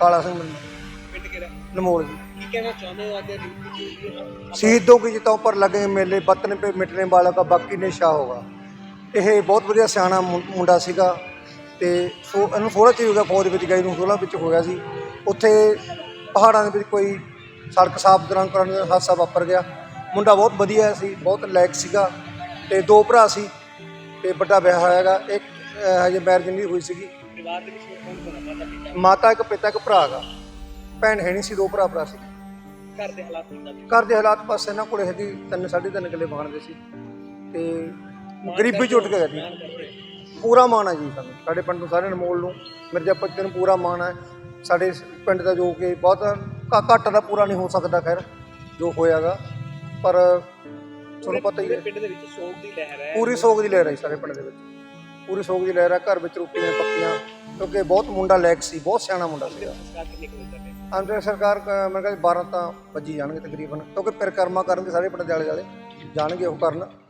ਕਾਲਾ ਸਿੰਘ ਮੰਨਾ ਨਮੋਲ ਜੀ। ਕੀ ਕਹਿਣਾ ਚਾਹੁੰਦੇ ਹੋ ਅੱਜ ਦੀ- ਸ਼ਹੀਦੋਂ ਕੀ ਜਿੱਤਾਂ ਉੱਪਰ ਲਗੇ ਮੇਲੇ ਵਤਨ ਪੇ ਮਿਟਨੇ ਵਾਲਾ ਕਾ ਬਾਕੀ ਨਿਸ਼ਾ ਹੋਗਾ। ਇਹ ਬਹੁਤ ਵਧੀਆ ਸਿਆਣਾ ਮੁੰਡਾ ਸੀਗਾ ਤੇ ਸੋ ਇਹਨੂੰ 16 ਚ ਹੀ ਫੌਜ ਵਿੱਚ ਗਏ ਨੂੰ 16 ਵਿੱਚ ਹੋ ਗਿਆ ਸੀ। ਉੱਥੇ ਪਹਾੜਾਂ ਦੇ ਵਿੱਚ ਕੋਈ ਸੜਕ ਸਾਫ਼ ਦੌਰਾਨ ਕਰਨ ਦਾ ਹਾਦਸਾ ਵਾਪਰ ਗਿਆ। ਮੁੰਡਾ ਬਹੁਤ ਵਧੀਆ ਸੀ ਬਹੁਤ ਲਾਇਕ ਸੀਗਾ ਤੇ ਦੋ ਭਰਾ ਸੀ ਤੇ ਵੱਡਾ ਵਿਆਹ ਹੋਇਆ ਹੈਗਾ ਇੱਕ ਅਹ, ਹਜੇ ਮੈਰਿਜ ਨਹੀਂ ਹੋਈ ਸੀਗੀ। ਪਰਿਵਾਰ ਦੇ ਵਿੱਚ ਕੌਣ ਕੌਣ ਆ? ਮਾਤਾ ਪਿਤਾ ਮਾਤਾ ਇੱਕ ਪਿਤਾ ਇੱਕ ਭਰਾ ਗਾ। ਭੈਣ ਹੈ ਨਹੀਂ ਸੀ ਦੋ ਭਰਾ ਭਰਾ ਸੀ। ਘਰ ਦੇ ਹਾਲਾਤ ਕਿੱਦਾਂ ਨੇ ਘਰ ਦੇ ਹਾਲਾਤ ਪਾਸੇ ਇਹਨਾਂ ਕੋਲੇ ਤਿੰਨ ਸਾਢੇ ਤਿੰਨ ਕਿੱਲੇ ਬਣਦੇ ਸੀ। ਤੇ ਗਰੀਬੀ ਝੁੱਟ ਕੇ ਗਈ ਪੂਰਾ ਮਾਣ ਹੈ ਜੀ ਸਾਨੂੰ ਸਾਡੇ ਪਿੰਡ ਨੂੰ ਸਾਰੇ ਅਨਮੋਲ ਨੂੰ ਮਿਰਜ਼ਾਪੁਰ ਤੇ ਨੂੰ ਪੂਰਾ ਮਾਣ ਹੈ ਸਾਡੇ ਪਿੰਡ ਦਾ ਜੋ ਕਿ ਬਹੁਤ ਘੱਟ ਦਾ ਪੂਰਾ ਨਹੀਂ ਹੋ ਸਕਦਾ ਖੈਰ ਜੋ ਹੋਇਆਗਾ ਪਰ ਤੁਹਾਨੂੰ ਪਤਾ ਹੀ ਹੈ। ਪਿੰਡ ਦੇ ਵਿੱਚ ਸੋਗ ਦੀ ਲਹਿਰ ਹੈ। ਪੂਰੀ ਸੋਗ ਦੀ ਲਹਿਰ ਹੈ ਸਾਡੇ ਪਿੰਡ ਦੇ ਵਿੱਚ। ਪੂਰੀ ਸੋਗ ਦੀ ਲਹਿਰ ਹੈ। ਘਰ ਵਿੱਚ ਰੋਟੀਆਂ ਪੱਕੀਆਂ ਕਿਉਂਕਿ ਬਹੁਤ ਮੁੰਡਾ ਲਾਇਕ ਸੀ ਬਹੁਤ ਸਿਆਣਾ ਮੁੰਡਾ ਕਰਦੇ ਅੰਦਰ ਸਰਕਾਰ ਕ- ਮੈਂ ਕਹਿੰਦਾ 12 ਤਾਂ ਵੱਜੀ ਜਾਣਗੇ ਤਕਰੀਬਨ ਕਿਉਂਕਿ ਪਰਿਕਰਮਾ ਕਰਨ ਦੇ ਸਾਰੇ ਪਿੰਡ ਦੇ ਆਲੇ ਦੁਆਲੇ ਜਾਣਗੇ ਉਹ ਕਰਨ।